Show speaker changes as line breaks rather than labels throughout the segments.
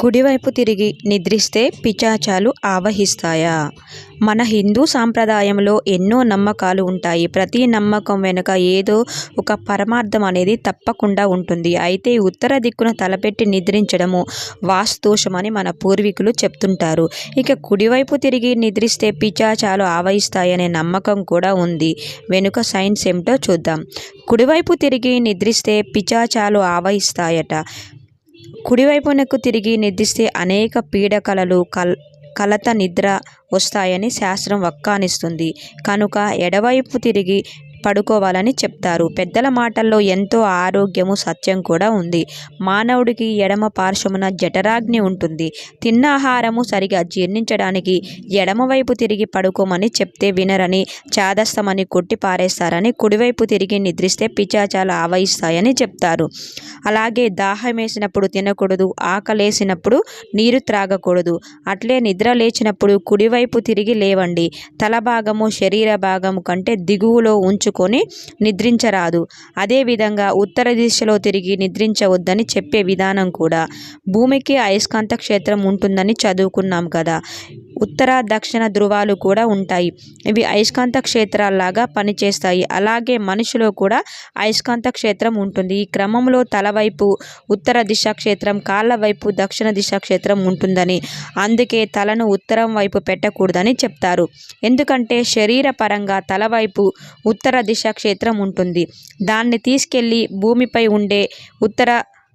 కుడివైపు తిరిగి నిద్రిస్తే పిచాచాలు ఆవహిస్తాయా? మన హిందూ సాంప్రదాయంలో ఎన్నో నమ్మకాలు ఉంటాయి. ప్రతి నమ్మకం వెనుక ఏదో ఒక పరమార్థం అనేది తప్పకుండా ఉంటుంది. అయితే ఉత్తర దిక్కున తలపెట్టి నిద్రించడము వాస్తోషమని మన పూర్వీకులు చెప్తుంటారు. ఇక కుడివైపు తిరిగి నిద్రిస్తే పిచాచాలు ఆవహిస్తాయనే నమ్మకం కూడా ఉంది. వెనుక సైన్స్ ఏమిటో చూద్దాం. కుడివైపు తిరిగి నిద్రిస్తే పిచాచాలు ఆవహిస్తాయట. కుడివైపునకు తిరిగి నిద్రిస్తే అనేక పీడకలలు కల్ కలత నిద్ర వస్తాయని శాస్త్రం వక్కానిస్తుంది. కనుక ఎడవైపు తిరిగి పడుకోవాలని చెప్తారు. పెద్దల మాటల్లో ఎంతో ఆరోగ్యము సత్యం కూడా ఉంది. మానవుడికి ఎడమ పార్శ్వమున జఠరాగ్ని ఉంటుంది. తిన్న ఆహారము సరిగా జీర్ణించడానికి ఎడమవైపు తిరిగి పడుకోమని చెప్తే వినరని చాదస్తమని కొట్టి పారేస్తారని కుడివైపు తిరిగి నిద్రిస్తే పిచాచాలు ఆవహిస్తాయని చెప్తారు. అలాగే దాహం వేసినప్పుడు తినకూడదు ఆకలేసినప్పుడు నీరు త్రాగకూడదు. అట్లే నిద్ర లేచినప్పుడు కుడివైపు తిరిగి లేవండి. తల భాగము శరీర భాగము కంటే దిగువలో ఉంచుకొని నిద్రించరాదు. అదేవిధంగా ఉత్తర దిశలో తిరిగి నిద్రించవద్దని చెప్పే విధానం కూడా. భూమికి అయస్కాంత క్షేత్రం ఉంటుందని చదువుకున్నాం కదా. ఉత్తర దక్షిణ ధృవాలు కూడా ఉంటాయి. ఇవి అయస్కాంత క్షేత్రాల్లాగా పనిచేస్తాయి. అలాగే మనిషిలో కూడా అయస్కాంత క్షేత్రం ఉంటుంది. ఈ క్రమంలో తలవైపు ఉత్తర దిశ క్షేత్రం కాళ్ళ వైపు దక్షిణ దిశ క్షేత్రం ఉంటుందని. అందుకే తలను ఉత్తరం వైపు పెట్టకూడదని చెప్తారు. ఎందుకంటే శరీర పరంగా తలవైపు ఉత్తర దిశ క్షేత్రం ఉంటుంది. దాన్ని తీసుకెళ్ళి భూమిపై ఉండే ఉత్తర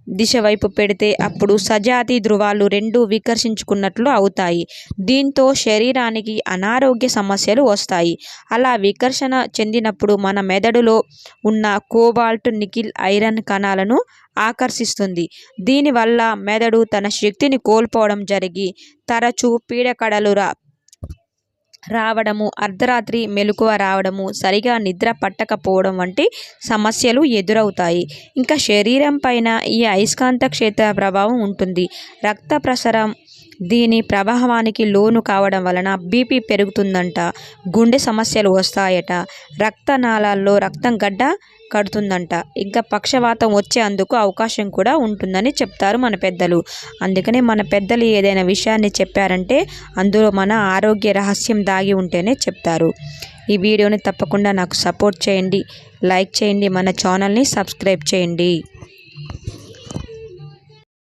దిశ వైపు పెడితే అప్పుడు సజాతి ధృవాలు రెండు వికర్షించుకున్నట్లు అవుతాయి. దీంతో శరీరానికి అనారోగ్య సమస్యలు వస్తాయి. అలా వికర్షణ చెందినప్పుడు మన మెదడులో ఉన్న కోబాల్ట్ నికిల్ ఐరన్ కణాలను ఆకర్షిస్తుంది. దీనివల్ల మెదడు తన శక్తిని కోల్పోవడం జరిగి తరచూ పీడకడలు రా రావడము అర్ధరాత్రి మెలకువ రావడము సరిగా నిద్ర పట్టకపోవడం వంటి సమస్యలు ఎదురవుతాయి. ఇంకా శరీరం పైన ఈ అయస్కాంత క్షేత్ర ప్రభావం ఉంటుంది. రక్త ప్రసరం దీని ప్రభావానికి లోను కావడం వలన బీపీ పెరుగుతుందంట గుండె సమస్యలు వస్తాయట రక్తనాళాల్లో రక్తం గడ్డ కడుతుందంట. ఇంకా పక్షవాతం వచ్చే అందుకు అవకాశం కూడా ఉంటుందని చెప్తారు మన పెద్దలు. అందుకనే మన పెద్దలు ఏదైనా విషయాన్ని చెప్పారంటే అందులో మన ఆరోగ్య రహస్యం దాగి ఉంటేనే చెప్తారు. ఈ వీడియోని తప్పకుండా నాకు సపోర్ట్ చేయండి లైక్ చేయండి మన ఛానల్ని సబ్స్క్రైబ్ చేయండి.